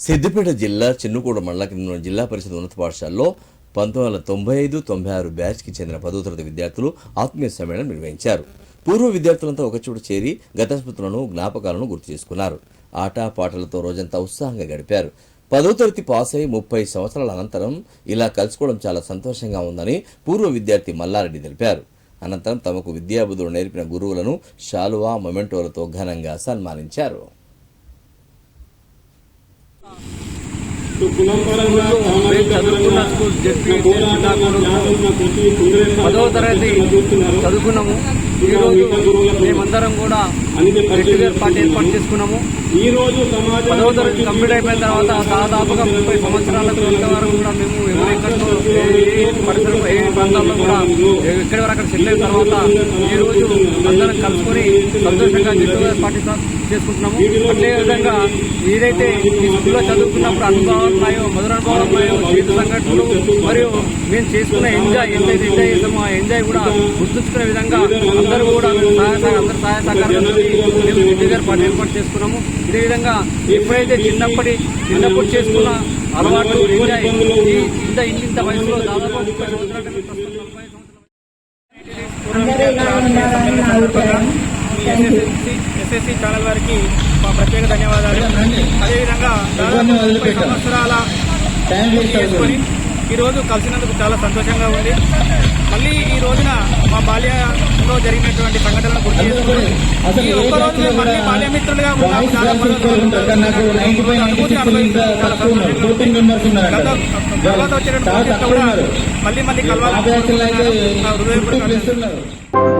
సిద్దిపేట జిల్లా చిన్నకూడ మండల కింద జిల్లా పరిషత్ ఉన్నత పాఠశాలలో పంతొమ్మిది వందల తొంభై ఐదు తొంభై ఆరు బ్యాచ్కి చెందిన పదో తరగతి విద్యార్థులు ఆత్మీయ సమ్మేళనం నిర్వహించారు. పూర్వ విద్యార్థులంతా ఒకచోట చేరి గత స్మృతులను జ్ఞాపకాలను గుర్తు చేసుకున్నారు. ఆట పాటలతో రోజంతా ఉత్సాహంగా గడిపారు. పదో తరగతి పాస్ అయి ముప్పై సంవత్సరాల అనంతరం ఇలా కలుసుకోవడం చాలా సంతోషంగా ఉందని పూర్వ విద్యార్థి మల్లారెడ్డి తెలిపారు. అనంతరం తమకు విద్యాబుద్ధులు నేర్పిన గురువులను శాలువా మొమెంటోలతో ఘనంగా సన్మానించారు. మేము చదువుకున్న స్కూల్ జెడ్పీ శ్రీకాకుళం పదవ తరగతి చదువుకున్నాము. ఈరోజు మేమందరం కూడా గెట్ పార్టీ ఏర్పాటు చేసుకున్నాము. ఈ రోజు పదవ తరగతి కంప్లీట్ అయిపోయిన తర్వాత దాదాపుగా ముప్పై సంవత్సరాలకు ఇంతవరకు కూడా ఏ ఏ ఏ ప్రాంతాల్లో కూడా ఎక్కడి వరకు అక్కడ సెటిల్ అయిన తర్వాత ఈ రోజు అందరం కలుసుకొని సంతోషంగా జిల్లా పార్టీ చేసుకుంటున్నాము. అదే విధంగా ఏదైతే ఈ స్కూల్లో చదువుకున్నప్పుడు అనుభవాలు ఉన్నాయో మధుర అనుభవాలు ఉన్నాయో జీవిత సంఘటనలు మరియు మేము చేసుకున్న ఎంజాయ్ ఎంతైతే ఎంజాయ్ చేసామో ఆ ఎంజాయ్ కూడా గుర్తుంచుకునే విధంగా అందరూ కూడా సహాయ సహ- అందరూ సహాయ సహకారం మేము జిడ్డు గారి పార్టీ ఏర్పాటు చేసుకున్నాము. ఇదే విధంగా ఎప్పుడైతే చిన్నప్పటి చిన్నప్పుడు చేసుకున్న అలవాటు ఇంత వయసులో దాదాపు ముప్పై సంవత్సరాలు ఎస్ఎస్సి ఛానల్ వారికి మా ప్రత్యేక ధన్యవాదాలు. అదేవిధంగా దాదాపు ముప్పై సంవత్సరాల చేసుకొని ఈ రోజు కలిసినందుకు చాలా సంతోషంగా ఉంది. మళ్ళీ ఈ రోజున మా బాల్యంలో జరిగినటువంటి సంఘటనలను గుర్తు చేసుకొని ఈ ఒక్క రోజు మేము మళ్ళీ బాల్యమిత్రులుగా ఉన్నాము తర్వాత వచ్చినటువంటి కూడా మళ్ళీ మళ్ళీ కలవాలి హృదయపూర్వక